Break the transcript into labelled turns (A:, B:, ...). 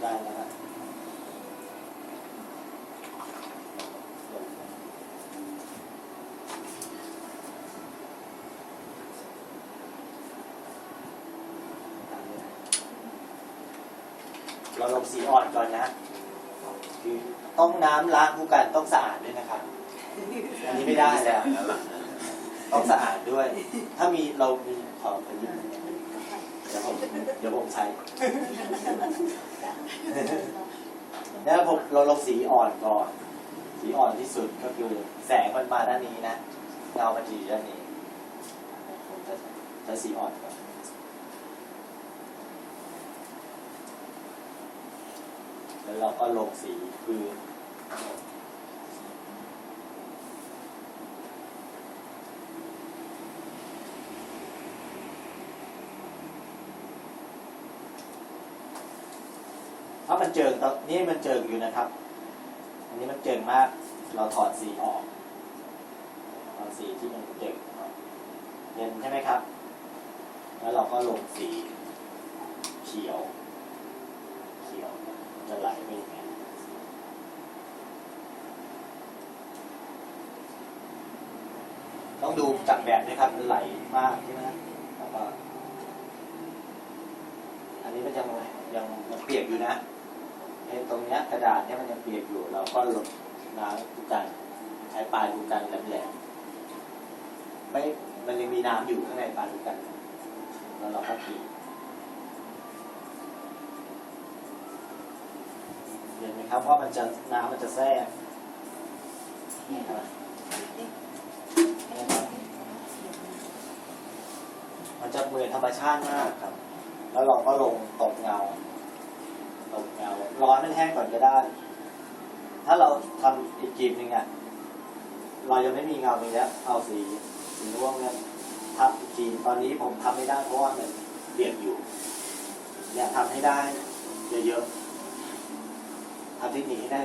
A: ได้แล้วนะเราลงสีอ่อนก่อนนะ คือต้องน้ำล้างผู้กันต้องสะอาดด้วยนะครับ อันนี้ไม่ได้แล้ว ต้องสะอาดด้วย ถ้ามีเรามีขอไปยืม เดี๋ยวผมใช้ แล้วผมเราลงสีอ่อนก่อน สีอ่อนที่สุดก็คือ แสงมันมาด้านนี้นะเงามันจะอยู่ด้านนี้ผมจะใช้สีอ่อนก่อนแล้วเราก็ลงสี ถ้ามันเจิงตอนนี้มันเจิงอยู่นะครับ อันนี้มันเจิงมาก เราถอดสีออกเอาสีที่มันเจิงเย็นใช่ไหมครับ แล้วเราก็ลงสีเขียว เขียวจะไหลไปอย่างนี้ต้องดูจากแบบนะครับมันไหลมากใช่ไหมแล้วก็อันนี้มันยังยังมันเปียกอยู่นะ ไอ้ตรงเนี้ยกระดาษเนี้ยมันยังเปียกอยู่ เราก็ลดน้ำดูกันใช้ปลายดูกันแหลมๆไม่มันยังมีน้ำอยู่ข้างในปลายดูกัน แล้วเราก็กรีดเห็นไหมครับว่ามันจะน้ำมันจะแทรกนี่ครับมันจะเหมือนธรรมชาติมากครับ แล้วเราก็ลงตบเงาตบเงา ร้อนมันแห้งก่อนก็ได้ ถ้าเราทำอีกกีบหนึ่งอะเรายังไม่มีเงาตรงนี้เอาสีสีร่วงเนี่ยทับอีกทีตอนนี้ผมทำไม่ได้เพราะว่ามันเปียกอยู่ เนี่ยทำให้ได้เยอะๆทำเทคนิคให้ได้